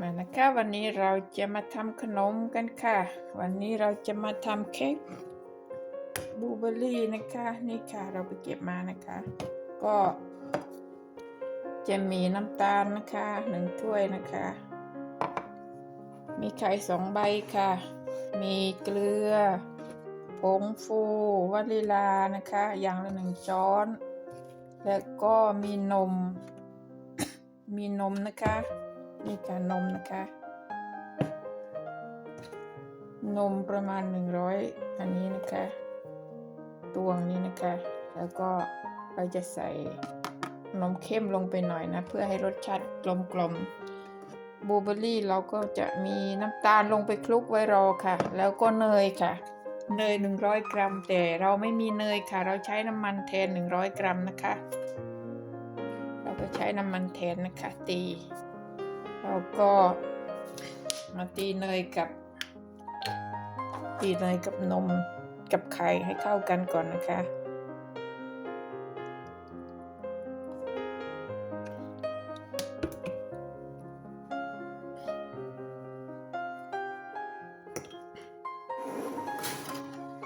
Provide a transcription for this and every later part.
มานะคะวันนี้เราจะมาทำขนมกันค่ะ วันนี้เราจะมาทำเค้กบูเบอร์รี่นะคะ นี่ค่ะเราไปเก็บมานะคะ ก็จะมีน้ำตาลนะคะหนึ่งถ้วยนะคะ มีไข่สองใบค่ะ มีเกลือ ผงฟูวานิลานะคะ อย่างละหนึ่งช้อน แล้วก็มีนม มีนมนะคะ นี่ค่ะนมนะคะ นมประมาณ100อันนี้นะคะ ตวงนี้นะคะ แล้วก็เราจะใส่นมเข้มลงไปหน่อยนะ เพื่อให้รสชาติกลมกลมบลูเบอร์รี่เราก็จะมีน้ำตาลลงไปคลุกไว้รอค่ะ แล้วก็เนยค่ะ เนย 100 กรัม แต่เราไม่มีเนยค่ะ เราใช้น้ำมันแทน 100 กรัมนะคะ เราก็ใช้น้ำมันแทนนะคะตี เราก็มาตีเนยกับ ตีเนยกับนมกับไข่ให้เข้ากันก่อนนะคะ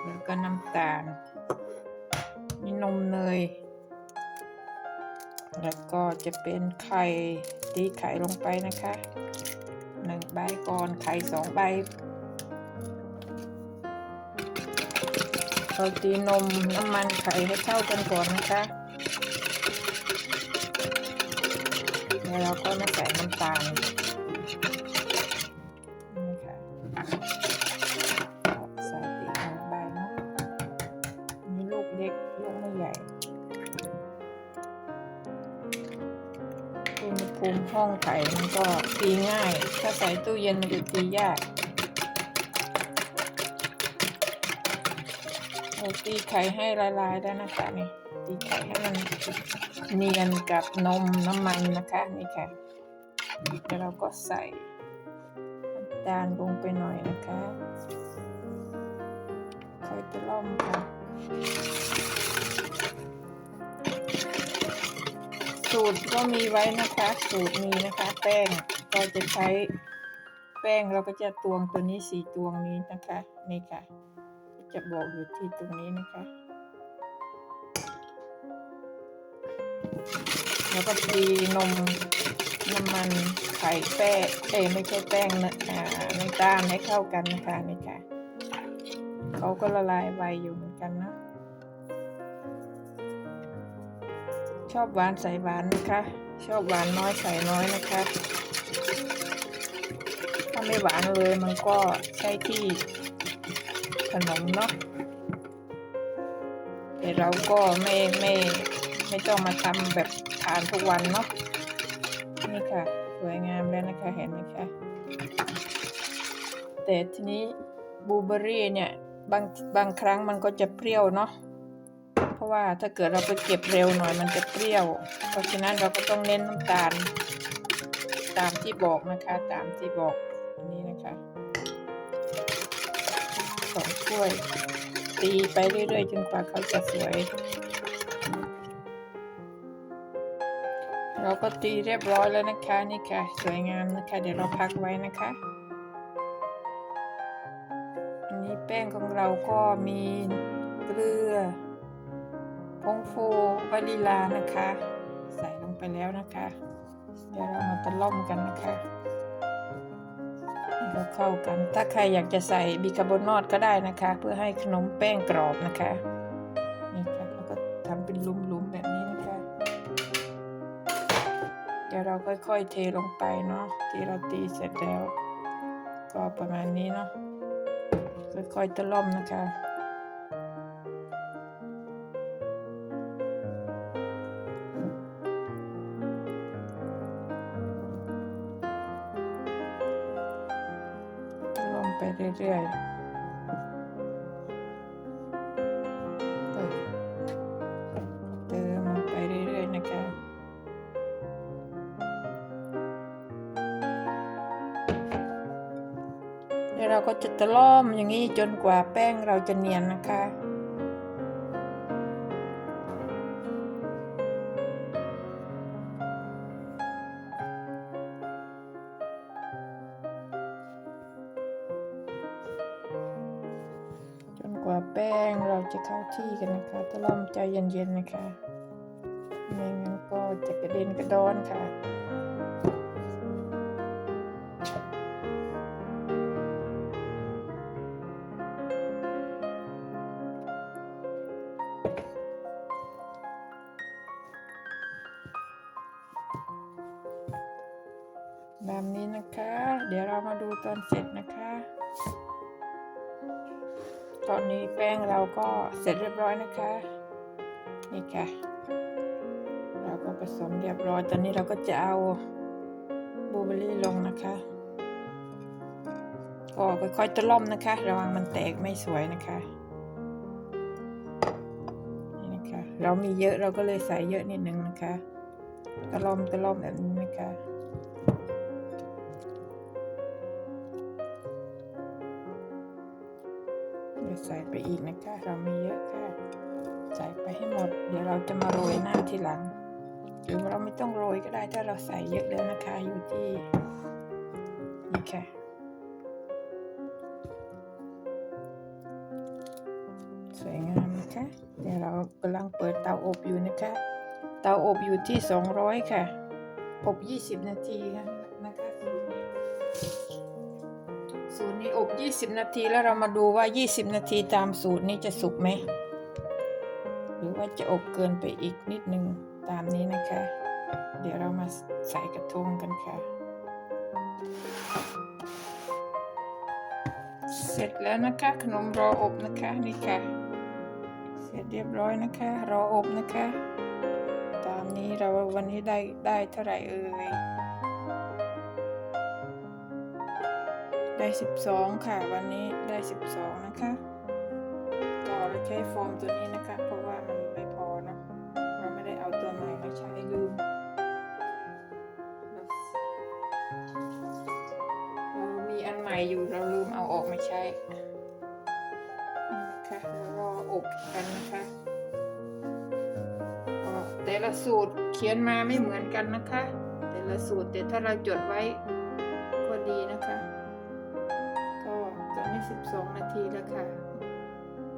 แล้วก็น้ำตาลมีนมเนย แล้วก็จะเป็นไข่ตีไข่ลงไปนะคะหนึ่งใบก่อนไข่สองใบเราตีนมน้ำมันไข่ให้เข้ากันก่อนนะคะแล้วเราก็มาใส่น้ำตาล องไข่มันก็ตีง่าย ถ้าใส่ตู้เย็นมันจะตียากเราตีไข่ให้ละลายได้นะคะนี่ตีไข่ให้มันเนียนกับนมน้ำมันนะคะนี่ค่ะแล้วเราก็ใส่น้ำตาลลงไปหน่อยนะคะค่อยจะล่อมค่ะ สูตรก็มีไว้นะคะ สูตรมีนะคะ แป้งก็จะใช้แป้งเราก็จะตวงตัวนี้สีตวงนี้นะคะนี่ค่ะ จะบอกอยู่ที่ตรงนี้นะคะ แล้วก็ตีนมน้ำมันไข่แป้งเอ้ไม่ใช่แป้งนะอ่าน้ำตาลให้เข้ากันนะคะนี่ค่ะเขาก็ละลายไวอยู่เหมือนกันนะ ชอบหวานใส่หวานนะคะ ชอบหวานน้อยใส่น้อยนะคะ ถ้าไม่หวานเลยมันก็ใช่ที่ขนมเนาะแต่เราก็ไม่ไม่ไม่ต้องมาทำแบบทานทุกวันเนาะนี่ค่ะสวยงามแล้วนะคะเห็นไหมคะแต่ทีนี้บูเบอรี่เนี่ยบางบางครั้งมันก็จะเปรี้ยวเนาะ ว่าถ้าเกิดเราไปเก็บเร็วหน่อยมันจะเปรี้ยว เพราะฉะนั้นเราก็ต้องเน้นน้ำตาล ตามที่บอกนะคะตามที่บอกอันนี้นะคะสองถ้วย ตีไปเรื่อยๆจนกว่าเขาจะสวย เราก็ตีเรียบร้อยแล้วนะคะนี่ค่ะ สวยงามนะคะ เดี๋ยวเราพักไว้นะคะอันนี้แป้งของเราก็มีเกลือ ผงฟูวานิลานะคะ ใส่ลงไปแล้วนะคะ เดี๋ยวเรามาตะล่อมกันนะคะให้เขาเข้ากัน ถ้าใครอยากจะใส่บิคาร์บอนอตก็ได้นะคะ เพื่อให้ขนมแป้งกรอบนะคะนี่ค่ะแล้วก็ทำเป็นลุมๆแบบนี้นะคะ เดี๋ยวเราค่อยๆเทลงไปเนาะที่เราตีเสร็จแล้ว ก็ประมาณนี้เนาะค่อยๆตะล่อมนะคะ ไปเรื่อยๆเติมไปเรื่อยๆนะคะแล้วเราก็จะตะล่อมอย่างนี้จนกว่าแป้งเราจะเนียนนะคะ แป้งเราจะเข้าที่กันนะคะถ้าเราใจเย็นๆนะคะ ไม่งั้นก็จะกระเด็นกระดอนค่ะ ตอนนี้แป้งเราก็เสร็จเรียบร้อยนะคะ นี่ค่ะ เราก็ผสมเรียบร้อย ตอนนี้เราก็จะเอาบลูเบอร์รี่ลงนะคะ ก็ค่อยๆตะล่อมนะคะ ระวังมันแตกไม่สวยนะคะนี่นะคะ เรามีเยอะเราก็เลยใส่เยอะนิดนึงนะคะ ตะล่อมตะล่อมแบบนี้นะคะ ใส่ไปอีกนะคะเรามีเยอะค่ะ ใส่ไปให้หมด เดี๋ยวเราจะมาโรยหน้าทีหลัง หรือเราไม่ต้องโรยก็ได้ถ้าเราใส่เยอะแล้วนะคะอยู่ที่นี่ค่ะสวยงามนะคะเดี๋ยวเรากำลังเปิดเตาอบอยู่นะคะ เตาอบอยู่ที่ 200 ค่ะ อบ 20 นาทีค่ะ สูตรนี้สูตรนี้อบ 20 นาทีแล้วเรามาดูว่า 20 นาทีตามสูตรนี้จะสุกไหม หรือว่าจะอบเกินไปอีกนิดนึงตามนี้นะคะ เดี๋ยวเรามาใส่กระทงกันค่ะ เสร็จแล้วนะคะ ขนมรออบนะคะนี่ค่ะ เสร็จเรียบร้อยนะคะ รออบนะคะ ตามนี้เราวันนี้ได้ได้เท่าไหร่เอ่ย ได้ 12 ค่ะ วันนี้ได้ 12 นะคะก็เราใช้โฟมตัวนี้นะคะ เพราะว่ามันไม่พอเนาะเราไม่ได้เอาตัวใหม่มาใช้ลืมเรามีอันใหม่อยู่เราลืมเอาออกมาใช้นี่ะคะรออบกันนะคะแต่ละสูตรเขียนมาไม่เหมือนกันนะคะ แต่ละสูตรแต่ถ้าเราจดไว้ 12 นาทีแล้วค่ะ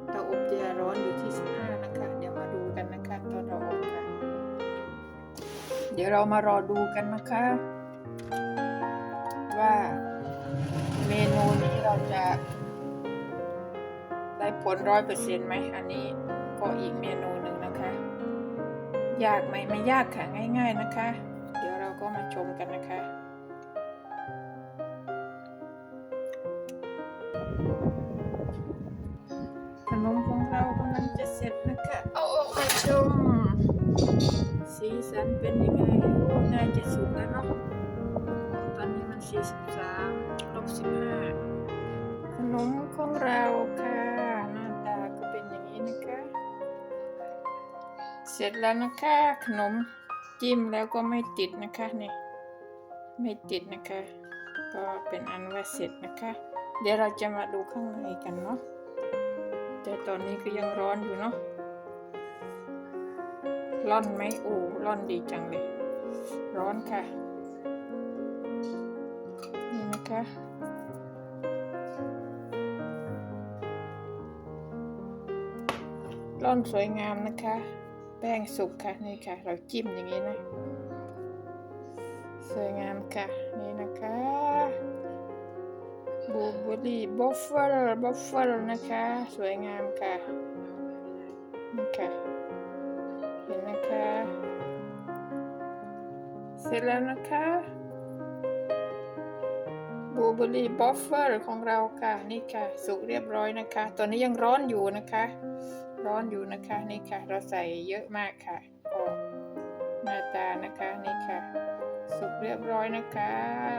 เตาอบจะร้อนอยู่ที่ 15 นะคะ เดี๋ยวมาดูกันนะคะตอนเราอบค่ะ เดี๋ยวเรามารอดูกันนะคะ ว่าเมนูนี้เราจะได้ผลร้อยเปอร์เซ็นต์ไหมอันนี้ก็อีกเมนูหนึ่งนะคะ ยากไหมไม่ยากค่ะง่าย ๆนะคะ เดี๋ยวเราก็มาชมกันนะคะ สีสันเป็นยังไงโอ้น่าจะสุกแล้วเนาะตอนนี้มัน 43ลบ15 ขนมของเราค่ะ หน้าตาก็เป็นอย่างนี้นะคะ เสร็จแล้วนะคะ ขนมจิ้มแล้วก็ไม่ติดนะคะนี่ไม่ติดนะคะ ก็เป็นอันว่าเสร็จนะคะ เดี๋ยวเราจะมาดูข้างในกันเนาะแต่ตอนนี้ก็ยังร้อนอยู่เนาะ ร้อนไหมโอ้ร้อนดีจังเลย ร้อนค่ะ นี่นะคะร่อนสวยงามนะคะ แป้งสุกค่ะ นี่ค่ะ เราจิ้มอย่างนี้นะ สวยงามค่ะ นี่นะคะบูเบอรี่บัฟเฟิลบัฟเฟิลนะคะ สวยงามค่ะ นี่ค่ะ เห็นนะคะ เสร็จแล้วนะคะบูเบอรี่บัฟเฟอร์ของเราค่ะ นี่ค่ะ สุกเรียบร้อยนะคะ ตอนนี้ยังร้อนอยู่นะคะ ร้อนอยู่นะคะ นี่ค่ะ เราใส่เยอะมากค่ะก็หน้าตานะคะ นี่ค่ะ สุกเรียบร้อยนะคะ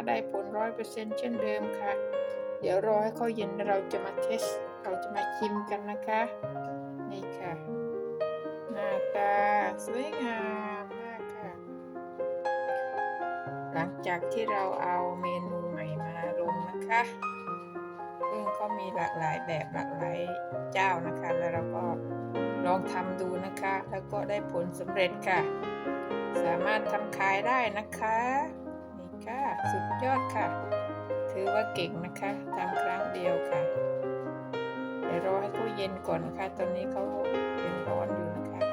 ได้ผลร้อยเปอร์เซ็นต์เช่นเดิมค่ะ เดี๋ยวรอให้เขาเย็นเราจะมาเทส เราจะมาชิมกันนะคะ นี่ค่ะ ตา สวยงามมากค่ะ หลังจากที่เราเอาเมนูใหม่มาลงนะคะซึ่งก็มีหลากหลายแบบหลากหลายเจ้านะคะ แล้วเราก็ลองทำดูนะคะ แล้วก็ได้ผลสำเร็จค่ะ สามารถทำขายได้นะคะนี่ค่ะสุดยอดค่ะ ถือว่าเก่งนะคะทำครั้งเดียวค่ะเดี๋ยวรอให้เขาเย็นก่อนนะคะ ตอนนี้เขายังร้อนอยู่นะคะ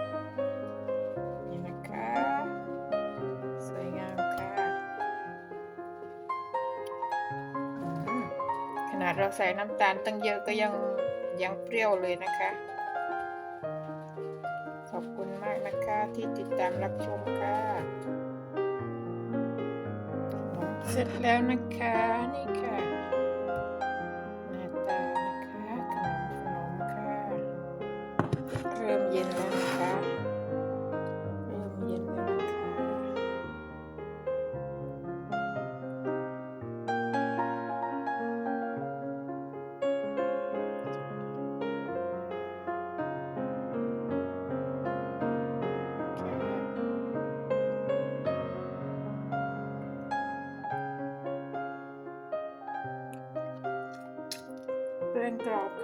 เราใส่น้ำตาลตั้งเยอะก็ยังยังเปรี้ยวเลยนะคะ ขอบคุณมากนะคะที่ติดตามรับชมค่ะ เสร็จแล้วนะคะนี่ค่ะ breath.